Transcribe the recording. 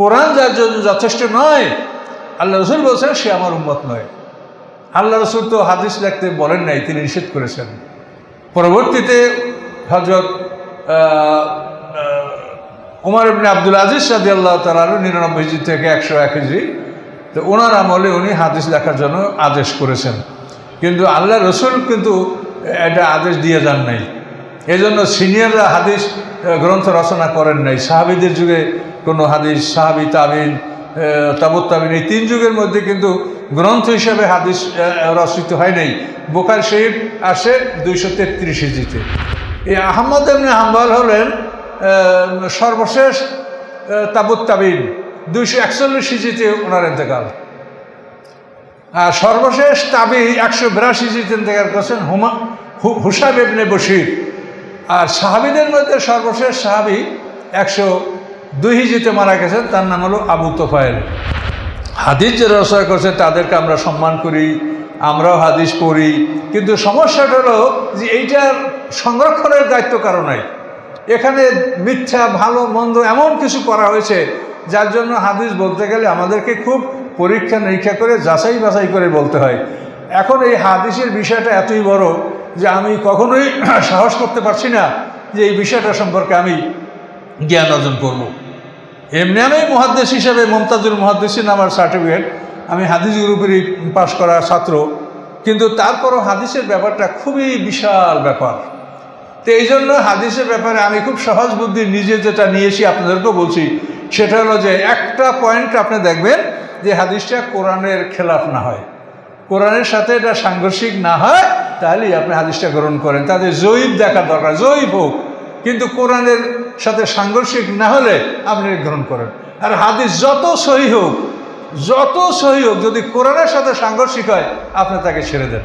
কোরআন যার জন্য যথেষ্ট নয়, আল্লাহ রসুল বলছেন সে আমার উম্মত নয়। আল্লাহ রসুল তো হাদিস লিখতে বলেন নাই, তিনি নিষেধ করেছেন। পরবর্তীতে হজরত উমর ইবনে আব্দুল আজিজ সাদি আল্লাহ তালার নিরানব্বই হিজড়ি থেকে একশো এক হিজড়ি, তো ওনার আমলে উনি হাদিস লেখার জন্য আদেশ করেছেন। কিন্তু আল্লাহ রসুল কিন্তু এটা আদেশ দিয়ে যান নাই। এই জন্য সিনিয়ররা হাদিস গ্রন্থ রচনা করেন নাই। সাহাবিদের যুগে কোনো হাদিস, সাহাবি তাবিন তাবুত তাবিন, এই তিন যুগের মধ্যে কিন্তু গ্রন্থ হিসেবে হাদিস রচিত হয় নাই। বোকার শরীফ আসে দুইশো তেত্রিশ হিজিতে। এই আহমদ এমনি হাম্বাল হলেন সর্বশেষ তাবুত তাবিন। দুইশো একচল্লিশ হিজিতে ওনার ইন্তেকাল। আর সর্বশেষ তাবি একশো বিরাশি জিত ইন্তেকাল করছেন হুমা হুসাব ইবনে বশির। আর সাহাবিদের মধ্যে সর্বশেষ সাহাবি একশো দুই হিজিতে মারা গেছেন তার নাম হলো আবু তোফায়েল। হাদিস যে রচনা করছে, তাদেরকে আমরা সম্মান করি, আমরাও হাদিস পড়ি। কিন্তু সমস্যাটা হলো যে এইটার সংরক্ষণের দায়িত্ব কারও নাই। এখানে মিথ্যা, ভালো, মন্দ এমন কিছু করা হয়েছে, যার জন্য হাদিস বলতে গেলে আমাদেরকে খুব পরীক্ষা নিরীক্ষা করে, যাচাই বাছাই করে বলতে হয়। এখন এই হাদিসের বিষয়টা এতই বড় যে আমি কখনোই সাহস করতে পারছি না যে এই বিষয়টা সম্পর্কে আমি জ্ঞান অর্জন করব। এমনি আমি মহাদ্দেশ হিসাবে মমতাজুল মহাদ্দেশিন আমার সার্টিফিকেট আমি হাদিস গ্রুপেরই পাশ করা ছাত্র। কিন্তু তারপরও হাদিসের ব্যাপারটা খুবই বিশাল ব্যাপার। তো এই জন্য হাদিসের ব্যাপারে আমি খুব সহজ বুদ্ধি নিজে যেটা নিয়েছি আপনাদেরকেও বলছি, সেটা হলো যে একটা পয়েন্ট আপনি দেখবেন যে হাদিসটা কোরআনের খেলাফ না হয়। কোরআনের সাথে এটা সাংঘর্ষিক না হয়, তাহলেই আপনি হাদিসটা গ্রহণ করেন। তাদের জয়ীব দেখা দরকার, জয়ীব হোক। কিন্তু কোরআনের সাথে সাংঘর্ষিক না হলে আপনি গ্রহণ করেন। আর হাদিস যত সহি হোক, যত সহি হোক, যদি কোরআনের সাথে সাংঘর্ষিক হয়, আপনি তাকে ছেড়ে দেন।